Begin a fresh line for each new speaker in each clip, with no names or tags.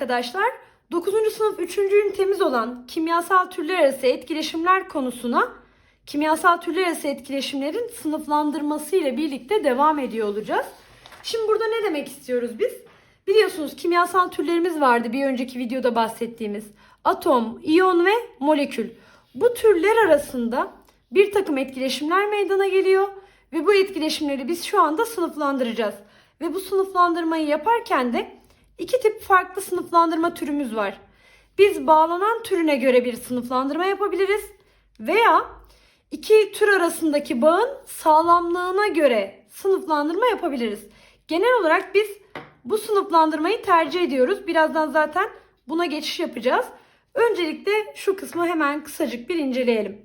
arkadaşlar. 9. sınıf 3. ünitemiz olan kimyasal türler arası etkileşimler konusuna kimyasal türler arası etkileşimlerin sınıflandırması ile birlikte devam ediyor olacağız. Şimdi burada ne demek istiyoruz biz? Biliyorsunuz kimyasal türlerimiz vardı bir önceki videoda bahsettiğimiz. Atom, iyon ve molekül. Bu türler arasında bir takım etkileşimler meydana geliyor ve bu etkileşimleri biz şu anda sınıflandıracağız. Ve bu sınıflandırmayı yaparken de iki tip farklı sınıflandırma türümüz var. Biz bağlanan türüne göre bir sınıflandırma yapabiliriz veya iki tür arasındaki bağın sağlamlığına göre sınıflandırma yapabiliriz. Genel olarak biz bu sınıflandırmayı tercih ediyoruz. Birazdan zaten buna geçiş yapacağız. Öncelikle şu kısmı hemen kısacık bir inceleyelim.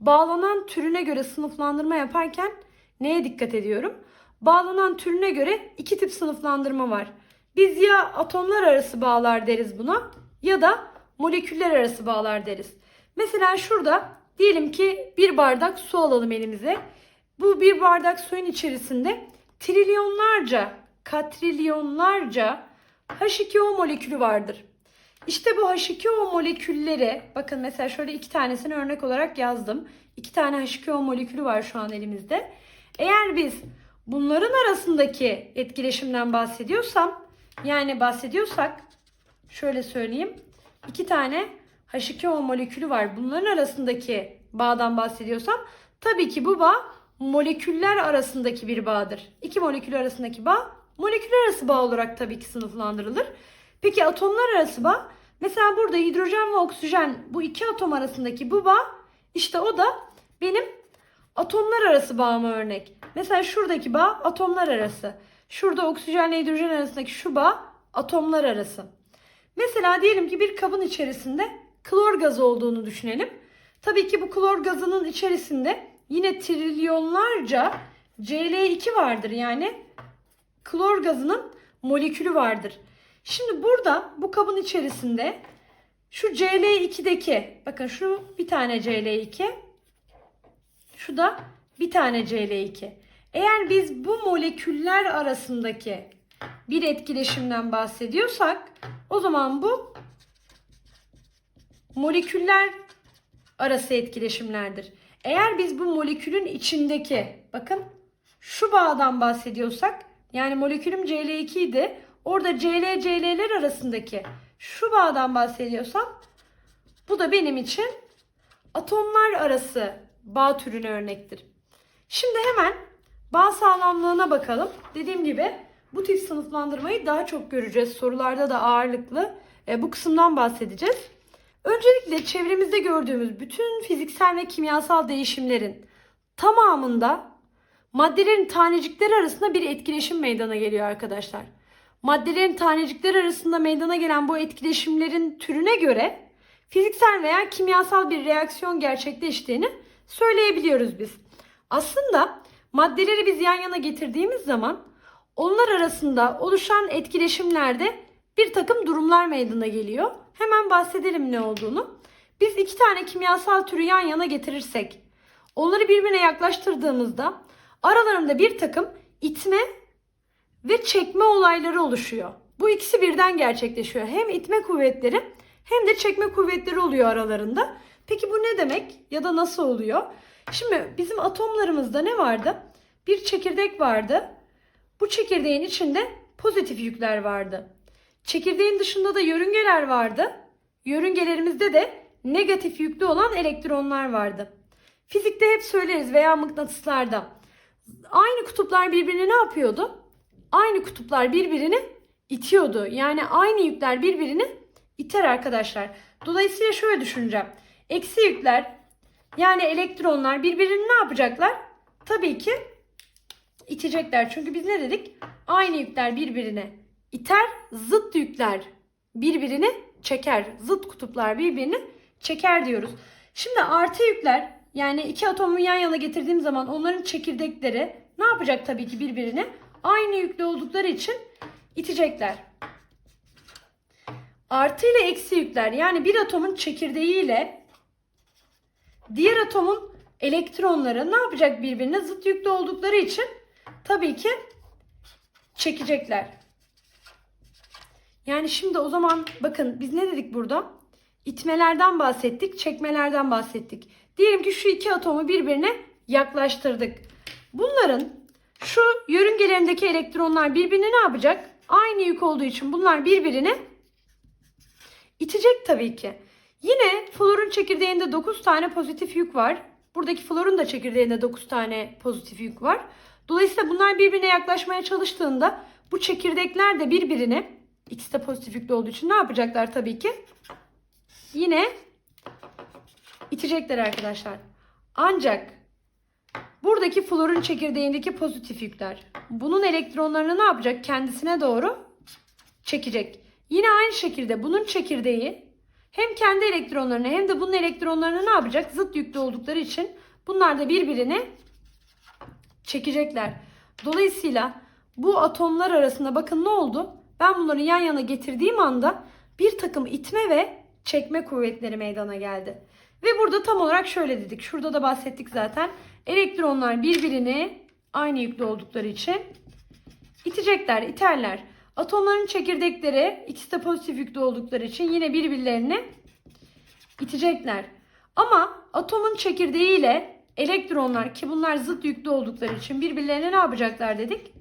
Bağlanan türüne göre sınıflandırma yaparken neye dikkat ediyorum? Bağlanan türüne göre iki tip sınıflandırma var. Biz ya atomlar arası bağlar deriz buna ya da moleküller arası bağlar deriz. Mesela şurada diyelim ki bir bardak su alalım elimize. Bu bir bardak suyun içerisinde trilyonlarca, katrilyonlarca H2O molekülü vardır. İşte bu H2O molekülleri, bakın mesela şöyle iki tanesini örnek olarak yazdım. İki tane H2O molekülü var şu an elimizde. Eğer biz bunların arasındaki etkileşimden bahsediyorsam, yani bahsediyorsak, şöyle söyleyeyim. iki tane H2O molekülü var. Bunların arasındaki bağdan bahsediyorsam, tabii ki bu bağ moleküller arasındaki bir bağdır. İki molekül arasındaki bağ moleküller arası bağ olarak tabii ki sınıflandırılır. Peki atomlar arası bağ? Mesela burada hidrojen ve oksijen bu iki atom arasındaki bu bağ işte o da benim atomlar arası bağıma örnek. Mesela şuradaki bağ atomlar arası. Şurada oksijenle hidrojen arasındaki şu bağ atomlar arası. Mesela diyelim ki bir kabın içerisinde klor gazı olduğunu düşünelim. Tabii ki bu klor gazının içerisinde yine trilyonlarca Cl2 vardır. Yani klor gazının molekülü vardır. Şimdi burada bu kabın içerisinde şu Cl2'deki bakın şu bir tane Cl2 şu da bir tane Cl2. Eğer biz bu moleküller arasındaki bir etkileşimden bahsediyorsak o zaman bu moleküller arası etkileşimlerdir. Eğer biz bu molekülün içindeki bakın şu bağdan bahsediyorsak yani molekülüm Cl2 idi. Orada Cl Cl'ler arasındaki şu bağdan bahsediyorsam bu da benim için atomlar arası bağ türüne örnektir. Şimdi hemen bağ sağlamlığına bakalım. Dediğim gibi bu tip sınıflandırmayı daha çok göreceğiz. Sorularda da ağırlıklı e, bu kısımdan bahsedeceğiz. Öncelikle çevremizde gördüğümüz bütün fiziksel ve kimyasal değişimlerin tamamında maddelerin tanecikleri arasında bir etkileşim meydana geliyor arkadaşlar. Maddelerin tanecikleri arasında meydana gelen bu etkileşimlerin türüne göre fiziksel veya kimyasal bir reaksiyon gerçekleştiğini söyleyebiliyoruz biz. Aslında maddeleri biz yan yana getirdiğimiz zaman onlar arasında oluşan etkileşimlerde bir takım durumlar meydana geliyor. Hemen bahsedelim ne olduğunu. Biz iki tane kimyasal türü yan yana getirirsek, onları birbirine yaklaştırdığımızda aralarında bir takım itme ve çekme olayları oluşuyor. Bu ikisi birden gerçekleşiyor. Hem itme kuvvetleri hem de çekme kuvvetleri oluyor aralarında. Peki bu ne demek ya da nasıl oluyor? Şimdi bizim atomlarımızda ne vardı? Bir çekirdek vardı. Bu çekirdeğin içinde pozitif yükler vardı. Çekirdeğin dışında da yörüngeler vardı. Yörüngelerimizde de negatif yüklü olan elektronlar vardı. Fizikte hep söyleriz veya mıknatıslarda. Aynı kutuplar birbirini ne yapıyordu? Aynı kutuplar birbirini itiyordu. Yani aynı yükler birbirini iter arkadaşlar. Dolayısıyla şöyle düşüneceğim. Eksi yükler yani elektronlar birbirini ne yapacaklar? Tabii ki itecekler. Çünkü biz ne dedik? Aynı yükler birbirine iter, zıt yükler birbirini çeker. Zıt kutuplar birbirini çeker diyoruz. Şimdi artı yükler yani iki atomu yan yana getirdiğim zaman onların çekirdekleri ne yapacak tabii ki birbirini? Aynı yüklü oldukları için itecekler. Artı ile eksi yükler yani bir atomun çekirdeği ile diğer atomun elektronları ne yapacak birbirine zıt yüklü oldukları için tabii ki çekecekler. Yani şimdi o zaman bakın biz ne dedik burada? İtmelerden bahsettik, çekmelerden bahsettik. Diyelim ki şu iki atomu birbirine yaklaştırdık. Bunların şu yörüngelerindeki elektronlar birbirine ne yapacak? Aynı yük olduğu için bunlar birbirini itecek tabii ki. Yine florun çekirdeğinde 9 tane pozitif yük var. Buradaki florun da çekirdeğinde 9 tane pozitif yük var. Dolayısıyla bunlar birbirine yaklaşmaya çalıştığında bu çekirdekler de birbirine ikisi de pozitif yüklü olduğu için ne yapacaklar tabii ki? Yine itecekler arkadaşlar. Ancak buradaki florun çekirdeğindeki pozitif yükler bunun elektronlarını ne yapacak? Kendisine doğru çekecek. Yine aynı şekilde bunun çekirdeği hem kendi elektronlarını hem de bunun elektronlarını ne yapacak? Zıt yüklü oldukları için bunlar da birbirini çekecekler. Dolayısıyla bu atomlar arasında bakın ne oldu? Ben bunları yan yana getirdiğim anda bir takım itme ve çekme kuvvetleri meydana geldi. Ve burada tam olarak şöyle dedik. Şurada da bahsettik zaten. Elektronlar birbirini aynı yüklü oldukları için itecekler, iterler. Atomların çekirdekleri ikisi de pozitif yüklü oldukları için yine birbirlerini itecekler. Ama atomun çekirdeği ile elektronlar ki bunlar zıt yüklü oldukları için birbirlerine ne yapacaklar dedik?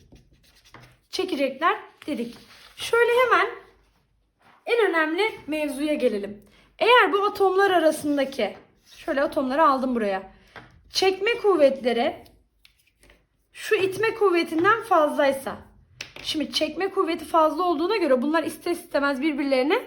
Çekecekler dedik. Şöyle hemen en önemli mevzuya gelelim. Eğer bu atomlar arasındaki şöyle atomları aldım buraya. Çekme kuvvetleri şu itme kuvvetinden fazlaysa Şimdi çekme kuvveti fazla olduğuna göre bunlar ister istemez birbirlerine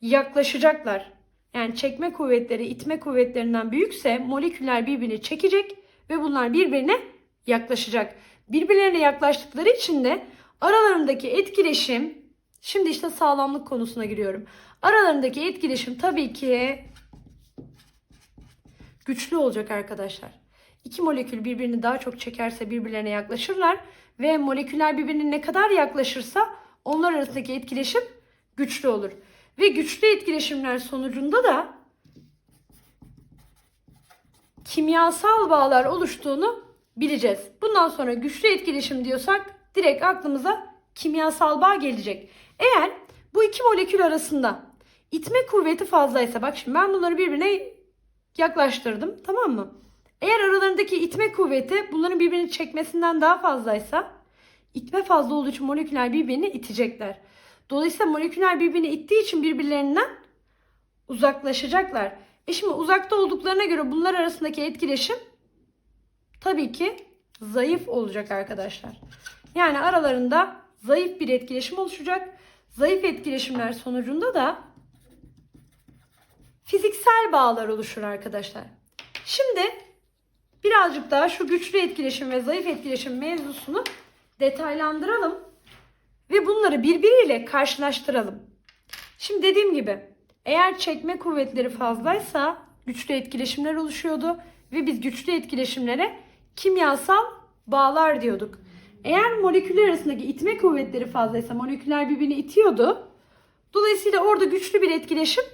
yaklaşacaklar. Yani çekme kuvvetleri itme kuvvetlerinden büyükse moleküller birbirini çekecek ve bunlar birbirine yaklaşacak. Birbirlerine yaklaştıkları için de aralarındaki etkileşim şimdi işte sağlamlık konusuna giriyorum. Aralarındaki etkileşim tabii ki güçlü olacak arkadaşlar. İki molekül birbirini daha çok çekerse birbirlerine yaklaşırlar ve moleküller birbirine ne kadar yaklaşırsa onlar arasındaki etkileşim güçlü olur. Ve güçlü etkileşimler sonucunda da kimyasal bağlar oluştuğunu bileceğiz. Bundan sonra güçlü etkileşim diyorsak direkt aklımıza kimyasal bağ gelecek. Eğer bu iki molekül arasında itme kuvveti fazlaysa bak şimdi ben bunları birbirine yaklaştırdım tamam mı? Eğer aralarındaki itme kuvveti bunların birbirini çekmesinden daha fazlaysa itme fazla olduğu için moleküller birbirini itecekler. Dolayısıyla moleküller birbirini ittiği için birbirlerinden uzaklaşacaklar. E şimdi uzakta olduklarına göre bunlar arasındaki etkileşim tabii ki zayıf olacak arkadaşlar. Yani aralarında zayıf bir etkileşim oluşacak. Zayıf etkileşimler sonucunda da fiziksel bağlar oluşur arkadaşlar. Şimdi birazcık daha şu güçlü etkileşim ve zayıf etkileşim mevzusunu detaylandıralım ve bunları birbiriyle karşılaştıralım. Şimdi dediğim gibi eğer çekme kuvvetleri fazlaysa güçlü etkileşimler oluşuyordu ve biz güçlü etkileşimlere kimyasal bağlar diyorduk. Eğer moleküller arasındaki itme kuvvetleri fazlaysa moleküller birbirini itiyordu. Dolayısıyla orada güçlü bir etkileşim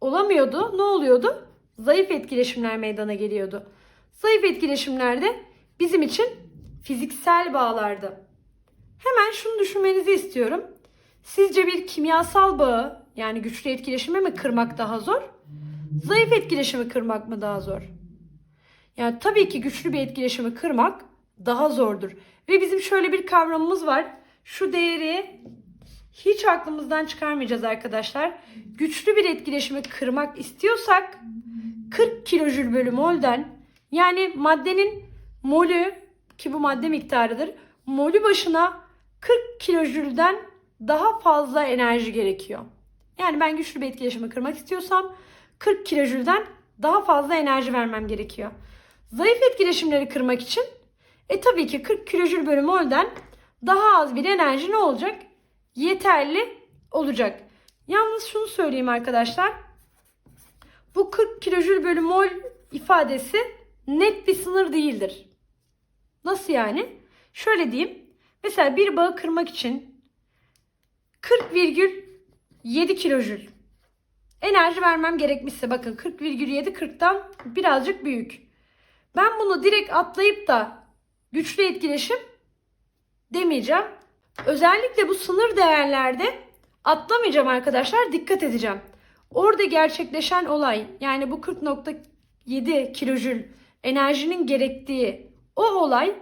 olamıyordu. Ne oluyordu? Zayıf etkileşimler meydana geliyordu. Zayıf etkileşimlerde bizim için fiziksel bağlardı. Hemen şunu düşünmenizi istiyorum. Sizce bir kimyasal bağı yani güçlü etkileşimi mi kırmak daha zor? Zayıf etkileşimi kırmak mı daha zor? Yani tabii ki güçlü bir etkileşimi kırmak daha zordur. Ve bizim şöyle bir kavramımız var. Şu değeri hiç aklımızdan çıkarmayacağız arkadaşlar. Güçlü bir etkileşimi kırmak istiyorsak 40 kilojül bölü molden yani maddenin molü ki bu madde miktarıdır. Molü başına 40 kilojülden daha fazla enerji gerekiyor. Yani ben güçlü bir etkileşimi kırmak istiyorsam 40 kilojülden daha fazla enerji vermem gerekiyor. Zayıf etkileşimleri kırmak için e tabii ki 40 kilojül bölü molden daha az bir enerji ne olacak? Yeterli olacak. Yalnız şunu söyleyeyim arkadaşlar. Bu 40 kilojül bölü mol ifadesi net bir sınır değildir. Nasıl yani? Şöyle diyeyim. Mesela bir bağı kırmak için 40,7 kilojül enerji vermem gerekmişse bakın 40,7 40'tan birazcık büyük. Ben bunu direkt atlayıp da güçlü etkileşim demeyeceğim. Özellikle bu sınır değerlerde atlamayacağım arkadaşlar. Dikkat edeceğim. Orada gerçekleşen olay yani bu 40.7 kilojül enerjinin gerektiği o olay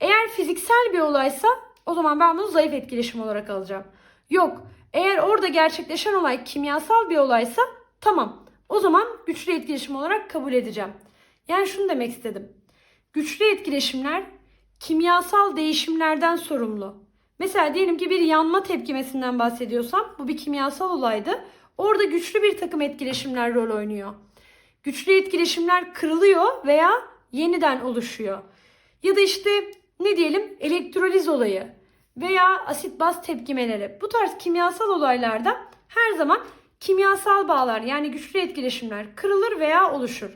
eğer fiziksel bir olaysa o zaman ben bunu zayıf etkileşim olarak alacağım. Yok eğer orada gerçekleşen olay kimyasal bir olaysa tamam o zaman güçlü etkileşim olarak kabul edeceğim. Yani şunu demek istedim. Güçlü etkileşimler kimyasal değişimlerden sorumlu. Mesela diyelim ki bir yanma tepkimesinden bahsediyorsam bu bir kimyasal olaydı. Orada güçlü bir takım etkileşimler rol oynuyor. Güçlü etkileşimler kırılıyor veya yeniden oluşuyor. Ya da işte ne diyelim elektroliz olayı veya asit baz tepkimeleri. Bu tarz kimyasal olaylarda her zaman kimyasal bağlar yani güçlü etkileşimler kırılır veya oluşur.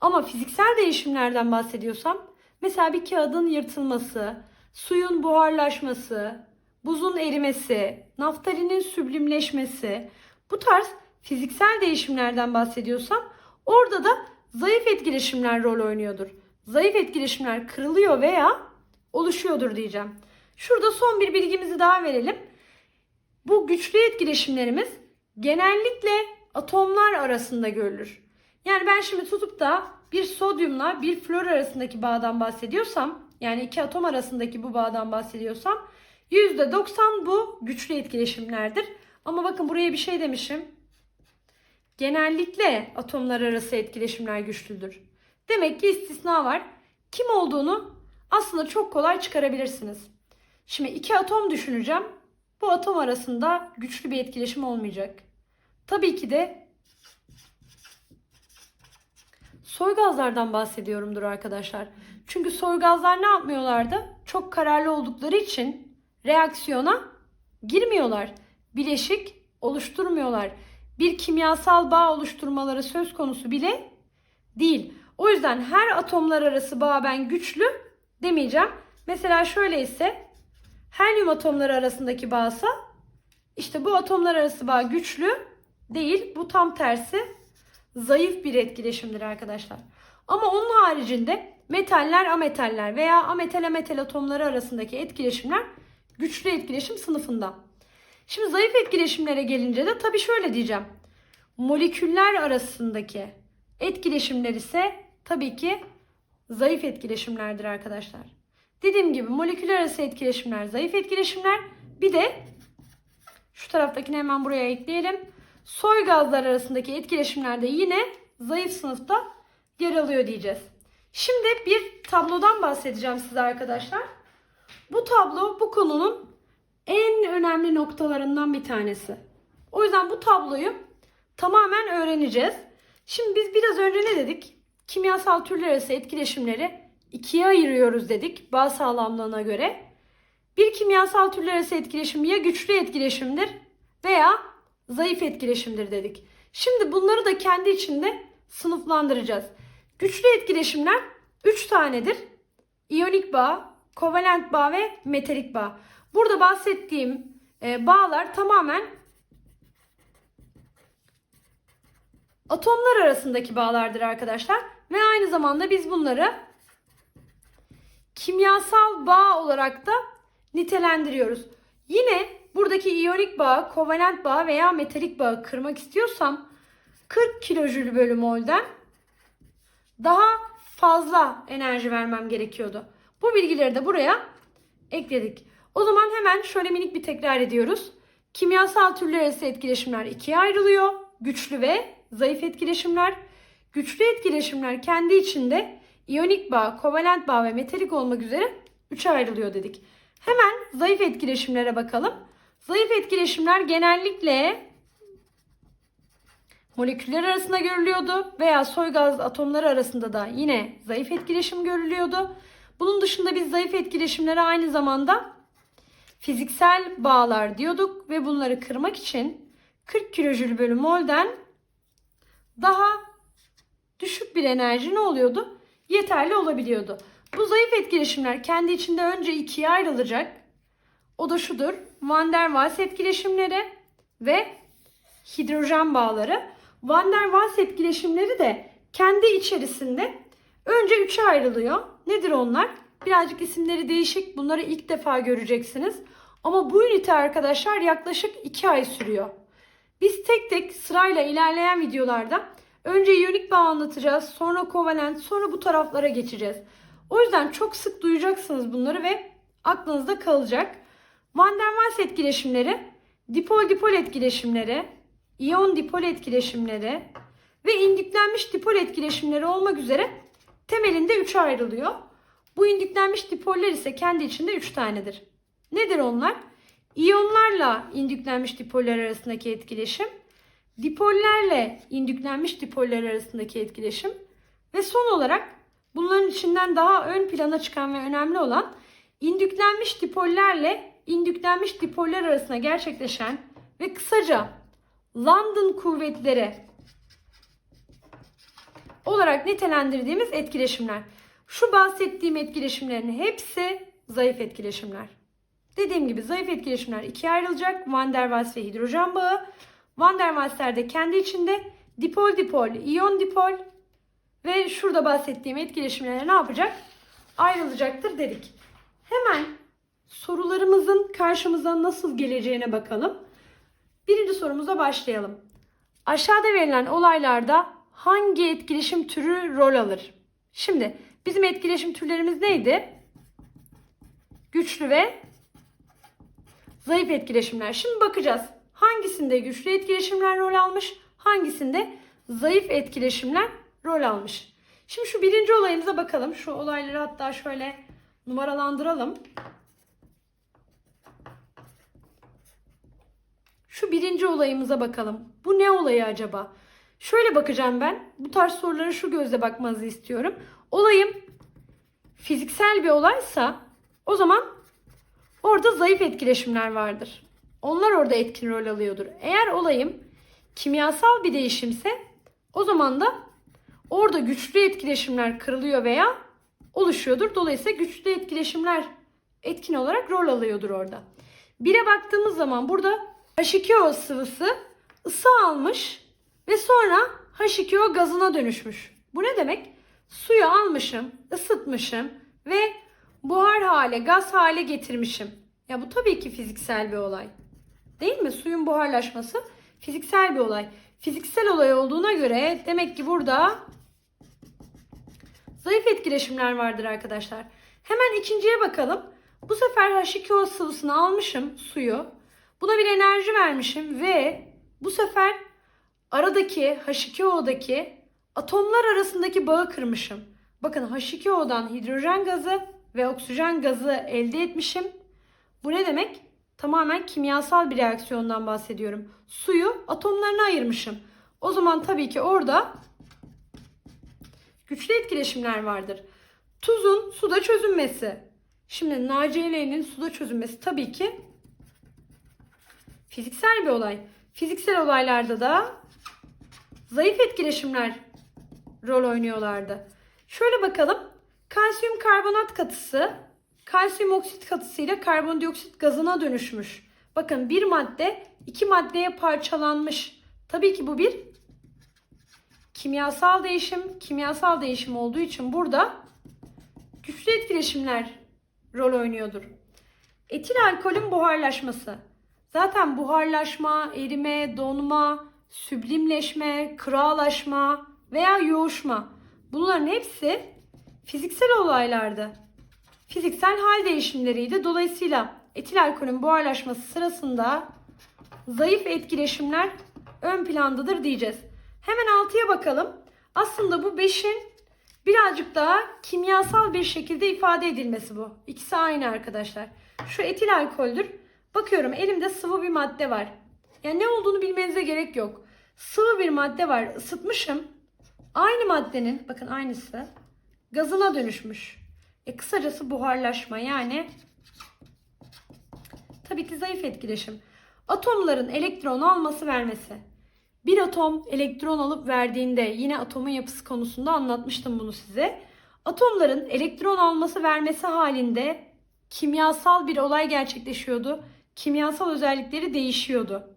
Ama fiziksel değişimlerden bahsediyorsam mesela bir kağıdın yırtılması, suyun buharlaşması, buzun erimesi, naftalinin süblimleşmesi bu tarz fiziksel değişimlerden bahsediyorsam orada da zayıf etkileşimler rol oynuyordur. Zayıf etkileşimler kırılıyor veya oluşuyordur diyeceğim. Şurada son bir bilgimizi daha verelim. Bu güçlü etkileşimlerimiz genellikle atomlar arasında görülür. Yani ben şimdi tutup da bir sodyumla bir flor arasındaki bağdan bahsediyorsam, yani iki atom arasındaki bu bağdan bahsediyorsam %90 bu güçlü etkileşimlerdir. Ama bakın buraya bir şey demişim. Genellikle atomlar arası etkileşimler güçlüdür. Demek ki istisna var. Kim olduğunu aslında çok kolay çıkarabilirsiniz. Şimdi iki atom düşüneceğim. Bu atom arasında güçlü bir etkileşim olmayacak. Tabii ki de soy gazlardan bahsediyorumdur arkadaşlar. Çünkü soy gazlar ne yapmıyorlardı? Çok kararlı oldukları için reaksiyona girmiyorlar. Bileşik oluşturmuyorlar. Bir kimyasal bağ oluşturmaları söz konusu bile değil. O yüzden her atomlar arası bağ ben güçlü demeyeceğim. Mesela şöyle ise helyum atomları arasındaki bağsa işte bu atomlar arası bağ güçlü değil. Bu tam tersi zayıf bir etkileşimdir arkadaşlar. Ama onun haricinde metaller ametaller veya ametal ametal atomları arasındaki etkileşimler güçlü etkileşim sınıfında. Şimdi zayıf etkileşimlere gelince de tabii şöyle diyeceğim. Moleküller arasındaki etkileşimler ise tabii ki zayıf etkileşimlerdir arkadaşlar. Dediğim gibi moleküller arası etkileşimler zayıf etkileşimler. Bir de şu taraftakini hemen buraya ekleyelim. Soy gazlar arasındaki etkileşimler de yine zayıf sınıfta yer alıyor diyeceğiz. Şimdi bir tablodan bahsedeceğim size arkadaşlar. Bu tablo bu konunun en önemli noktalarından bir tanesi. O yüzden bu tabloyu tamamen öğreneceğiz. Şimdi biz biraz önce ne dedik? Kimyasal türler arası etkileşimleri ikiye ayırıyoruz dedik bağ sağlamlığına göre. Bir kimyasal türler arası etkileşim ya güçlü etkileşimdir veya zayıf etkileşimdir dedik. Şimdi bunları da kendi içinde sınıflandıracağız. Güçlü etkileşimler 3 tanedir. İyonik bağ, kovalent bağ ve metalik bağ. Burada bahsettiğim e, bağlar tamamen atomlar arasındaki bağlardır arkadaşlar. Ve aynı zamanda biz bunları kimyasal bağ olarak da nitelendiriyoruz. Yine buradaki iyonik bağ, kovalent bağ veya metalik bağı kırmak istiyorsam 40 kilojül bölü molden daha fazla enerji vermem gerekiyordu. Bu bilgileri de buraya ekledik. O zaman hemen şöyle minik bir tekrar ediyoruz. Kimyasal türler arası etkileşimler ikiye ayrılıyor. Güçlü ve zayıf etkileşimler. Güçlü etkileşimler kendi içinde iyonik bağ, kovalent bağ ve metalik olmak üzere üçe ayrılıyor dedik. Hemen zayıf etkileşimlere bakalım. Zayıf etkileşimler genellikle moleküller arasında görülüyordu veya soy gaz atomları arasında da yine zayıf etkileşim görülüyordu. Bunun dışında biz zayıf etkileşimlere aynı zamanda fiziksel bağlar diyorduk ve bunları kırmak için 40 kilojül bölü mol'den daha düşük bir enerji ne oluyordu? Yeterli olabiliyordu. Bu zayıf etkileşimler kendi içinde önce ikiye ayrılacak. O da şudur. Van der Waals etkileşimleri ve hidrojen bağları. Van der Waals etkileşimleri de kendi içerisinde önce üçe ayrılıyor. Nedir onlar? Birazcık isimleri değişik. Bunları ilk defa göreceksiniz. Ama bu ünite arkadaşlar yaklaşık 2 ay sürüyor. Biz tek tek sırayla ilerleyen videolarda önce iyonik bağ anlatacağız, sonra kovalent, sonra bu taraflara geçeceğiz. O yüzden çok sık duyacaksınız bunları ve aklınızda kalacak. Van der Waals etkileşimleri, dipol dipol etkileşimleri, iyon dipol etkileşimleri ve indüklenmiş dipol etkileşimleri olmak üzere temelinde 3'e ayrılıyor. Bu indüklenmiş dipoller ise kendi içinde 3 tanedir. Nedir onlar? İyonlarla indüklenmiş dipoller arasındaki etkileşim, dipollerle indüklenmiş dipoller arasındaki etkileşim ve son olarak bunların içinden daha ön plana çıkan ve önemli olan indüklenmiş dipollerle indüklenmiş dipoller arasında gerçekleşen ve kısaca London kuvvetleri olarak nitelendirdiğimiz etkileşimler. Şu bahsettiğim etkileşimlerin hepsi zayıf etkileşimler. Dediğim gibi zayıf etkileşimler ikiye ayrılacak. Van der Waals ve hidrojen bağı. Van der Waals'ler de kendi içinde dipol dipol, iyon dipol ve şurada bahsettiğim etkileşimler ne yapacak? Ayrılacaktır dedik. Hemen sorularımızın karşımıza nasıl geleceğine bakalım. Birinci sorumuza başlayalım. Aşağıda verilen olaylarda hangi etkileşim türü rol alır? Şimdi bizim etkileşim türlerimiz neydi? Güçlü ve zayıf etkileşimler. Şimdi bakacağız. Hangisinde güçlü etkileşimler rol almış, hangisinde zayıf etkileşimler rol almış. Şimdi şu birinci olayımıza bakalım. Şu olayları hatta şöyle numaralandıralım. Şu birinci olayımıza bakalım. Bu ne olayı acaba? Şöyle bakacağım ben. Bu tarz sorulara şu gözle bakmanızı istiyorum. Olayım fiziksel bir olaysa o zaman orada zayıf etkileşimler vardır. Onlar orada etkin rol alıyordur. Eğer olayım kimyasal bir değişimse o zaman da orada güçlü etkileşimler kırılıyor veya oluşuyordur. Dolayısıyla güçlü etkileşimler etkin olarak rol alıyordur orada. Bire baktığımız zaman burada H2O sıvısı ısı almış ve sonra H2O gazına dönüşmüş. Bu ne demek? Suyu almışım, ısıtmışım ve buhar hale, gaz hale getirmişim. Ya bu tabii ki fiziksel bir olay. Değil mi? Suyun buharlaşması fiziksel bir olay. Fiziksel olay olduğuna göre demek ki burada zayıf etkileşimler vardır arkadaşlar. Hemen ikinciye bakalım. Bu sefer H2O sıvısını almışım, suyu. Buna bir enerji vermişim ve bu sefer aradaki H2O'daki atomlar arasındaki bağı kırmışım. Bakın H2O'dan hidrojen gazı ve oksijen gazı elde etmişim. Bu ne demek? Tamamen kimyasal bir reaksiyondan bahsediyorum. Suyu atomlarına ayırmışım. O zaman tabii ki orada güçlü etkileşimler vardır. Tuzun suda çözünmesi. Şimdi NaCl'nin suda çözünmesi tabii ki fiziksel bir olay. Fiziksel olaylarda da zayıf etkileşimler rol oynuyorlardı. Şöyle bakalım. Kalsiyum karbonat katısı kalsiyum oksit katısıyla karbondioksit gazına dönüşmüş. Bakın bir madde iki maddeye parçalanmış. Tabii ki bu bir kimyasal değişim. Kimyasal değişim olduğu için burada güçlü etkileşimler rol oynuyordur. Etil alkolün buharlaşması. Zaten buharlaşma, erime, donma, süblimleşme, kıralaşma veya yoğuşma bunların hepsi fiziksel olaylardı. Fiziksel hal değişimleriydi. Dolayısıyla etil alkolün buharlaşması sırasında zayıf etkileşimler ön plandadır diyeceğiz. Hemen 6'ya bakalım. Aslında bu 5'in birazcık daha kimyasal bir şekilde ifade edilmesi bu. İkisi aynı arkadaşlar. Şu etil alkoldür. Bakıyorum elimde sıvı bir madde var. Yani ne olduğunu bilmenize gerek yok. Sıvı bir madde var. Isıtmışım. Aynı maddenin bakın aynısı gazına dönüşmüş. E kısacası buharlaşma yani tabii ki zayıf etkileşim. Atomların elektron alması vermesi. Bir atom elektron alıp verdiğinde yine atomun yapısı konusunda anlatmıştım bunu size. Atomların elektron alması vermesi halinde kimyasal bir olay gerçekleşiyordu. Kimyasal özellikleri değişiyordu.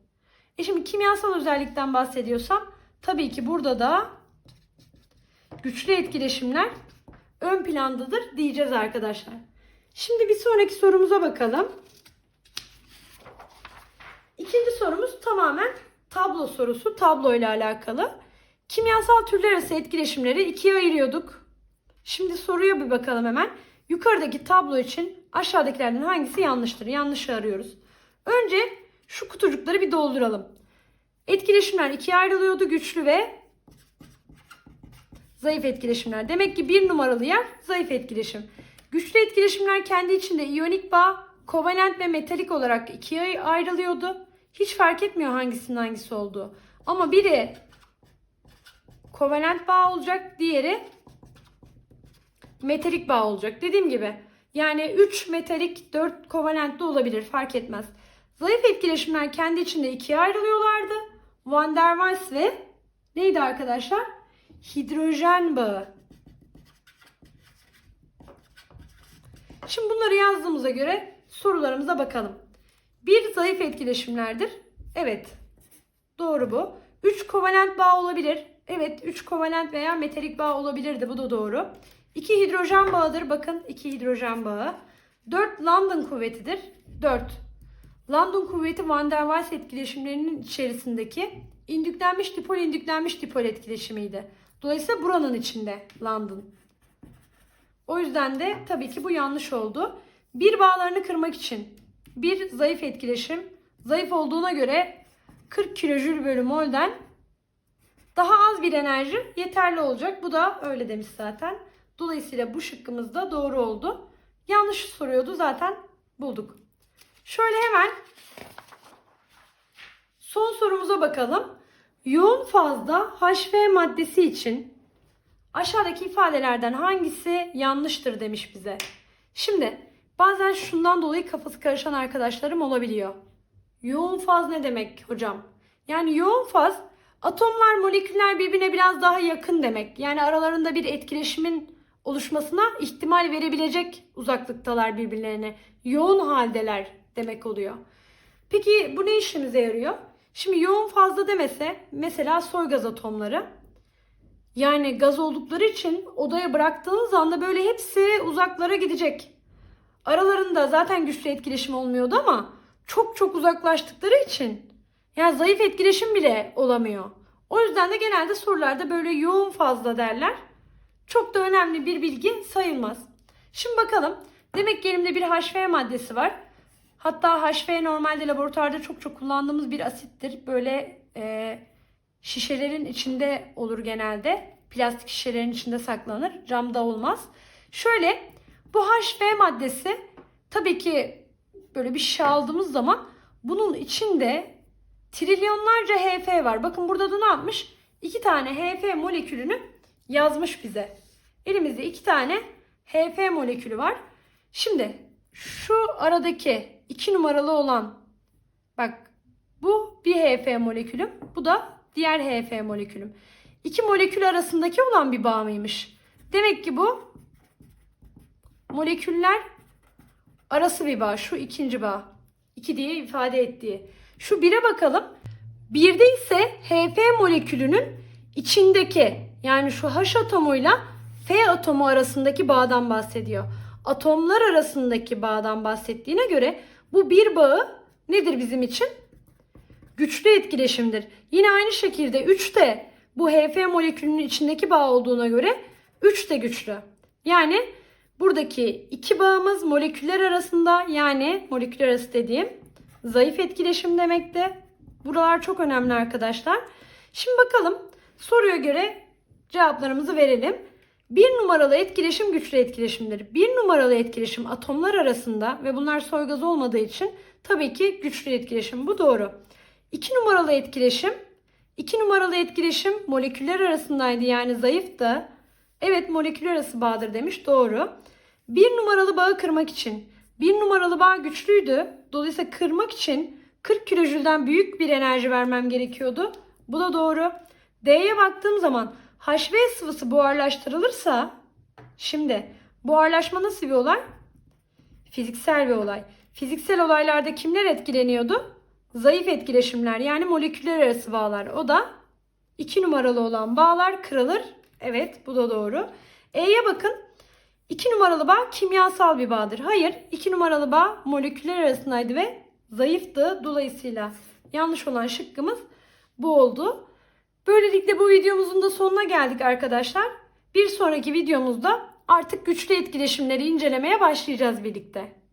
E şimdi kimyasal özellikten bahsediyorsam tabii ki burada da güçlü etkileşimler ön plandadır diyeceğiz arkadaşlar. Şimdi bir sonraki sorumuza bakalım. İkinci sorumuz tamamen tablo sorusu. Tablo ile alakalı. Kimyasal türler arası etkileşimleri ikiye ayırıyorduk. Şimdi soruya bir bakalım hemen. Yukarıdaki tablo için aşağıdakilerden hangisi yanlıştır? Yanlışı arıyoruz. Önce şu kutucukları bir dolduralım. Etkileşimler ikiye ayrılıyordu. Güçlü ve zayıf etkileşimler. Demek ki bir numaralı yer zayıf etkileşim. Güçlü etkileşimler kendi içinde iyonik bağ, kovalent ve metalik olarak ikiye ayrılıyordu. Hiç fark etmiyor hangisinin hangisi olduğu. Ama biri kovalent bağ olacak, diğeri metalik bağ olacak. Dediğim gibi yani 3 metalik 4 kovalent de olabilir fark etmez. Zayıf etkileşimler kendi içinde ikiye ayrılıyorlardı. Van der Waals ve neydi arkadaşlar? Hidrojen bağı. Şimdi bunları yazdığımıza göre sorularımıza bakalım. Bir zayıf etkileşimlerdir. Evet. Doğru bu. 3 kovalent bağ olabilir. Evet 3 kovalent veya metalik bağ olabilirdi. Bu da doğru. 2 hidrojen bağıdır. Bakın 2 hidrojen bağı. 4 London kuvvetidir. 4. London kuvveti Van der Waals etkileşimlerinin içerisindeki indüklenmiş dipol indüklenmiş dipol etkileşimiydi. Dolayısıyla buranın içinde London. O yüzden de tabii ki bu yanlış oldu. Bir bağlarını kırmak için bir zayıf etkileşim zayıf olduğuna göre 40 kilojül bölü mol'den daha az bir enerji yeterli olacak. Bu da öyle demiş zaten. Dolayısıyla bu şıkkımız da doğru oldu. Yanlış soruyordu zaten bulduk. Şöyle hemen son sorumuza bakalım. Yoğun fazda HV maddesi için aşağıdaki ifadelerden hangisi yanlıştır demiş bize. Şimdi bazen şundan dolayı kafası karışan arkadaşlarım olabiliyor. Yoğun faz ne demek hocam? Yani yoğun faz atomlar moleküller birbirine biraz daha yakın demek. Yani aralarında bir etkileşimin oluşmasına ihtimal verebilecek uzaklıktalar birbirlerine. Yoğun haldeler demek oluyor. Peki bu ne işimize yarıyor? Şimdi yoğun fazla demese mesela soy gaz atomları yani gaz oldukları için odaya bıraktığınız anda böyle hepsi uzaklara gidecek. Aralarında zaten güçlü etkileşim olmuyordu ama çok çok uzaklaştıkları için yani zayıf etkileşim bile olamıyor. O yüzden de genelde sorularda böyle yoğun fazla derler. Çok da önemli bir bilgi sayılmaz. Şimdi bakalım. Demek ki elimde bir HV maddesi var. Hatta HV normalde laboratuvarda çok çok kullandığımız bir asittir. Böyle e, şişelerin içinde olur genelde. Plastik şişelerin içinde saklanır. Camda olmaz. Şöyle bu HV maddesi tabii ki böyle bir şişe aldığımız zaman bunun içinde trilyonlarca HF var. Bakın burada da ne yapmış? İki tane HF molekülünü yazmış bize. Elimizde iki tane HF molekülü var. Şimdi şu aradaki iki numaralı olan bak bu bir HF molekülüm. Bu da diğer HF molekülüm. İki molekül arasındaki olan bir bağ mıymış? Demek ki bu moleküller arası bir bağ. Şu ikinci bağ. İki diye ifade ettiği. Şu bire bakalım. Birde ise HF molekülünün içindeki yani şu H atomuyla F atomu arasındaki bağdan bahsediyor. Atomlar arasındaki bağdan bahsettiğine göre bu bir bağı nedir bizim için? Güçlü etkileşimdir. Yine aynı şekilde 3 de bu HF molekülünün içindeki bağ olduğuna göre 3 de güçlü. Yani buradaki iki bağımız moleküller arasında yani moleküller arası dediğim zayıf etkileşim demekti. Buralar çok önemli arkadaşlar. Şimdi bakalım soruya göre cevaplarımızı verelim. Bir numaralı etkileşim güçlü etkileşimdir. Bir numaralı etkileşim atomlar arasında ve bunlar soygaz olmadığı için tabii ki güçlü etkileşim. Bu doğru. İki numaralı etkileşim iki numaralı etkileşim moleküller arasındaydı yani zayıftı. Evet moleküller arası bağdır demiş. Doğru. Bir numaralı bağı kırmak için bir numaralı bağ güçlüydü. Dolayısıyla kırmak için 40 kilojülden büyük bir enerji vermem gerekiyordu. Bu da doğru. D'ye baktığım zaman HV sıvısı buharlaştırılırsa şimdi buharlaşma nasıl bir olay? Fiziksel bir olay. Fiziksel olaylarda kimler etkileniyordu? Zayıf etkileşimler yani moleküller arası bağlar. O da 2 numaralı olan bağlar kırılır. Evet bu da doğru. E'ye bakın. 2 numaralı bağ kimyasal bir bağdır. Hayır 2 numaralı bağ moleküller arasındaydı ve zayıftı. Dolayısıyla yanlış olan şıkkımız bu oldu. Böylelikle bu videomuzun da sonuna geldik arkadaşlar. Bir sonraki videomuzda artık güçlü etkileşimleri incelemeye başlayacağız birlikte.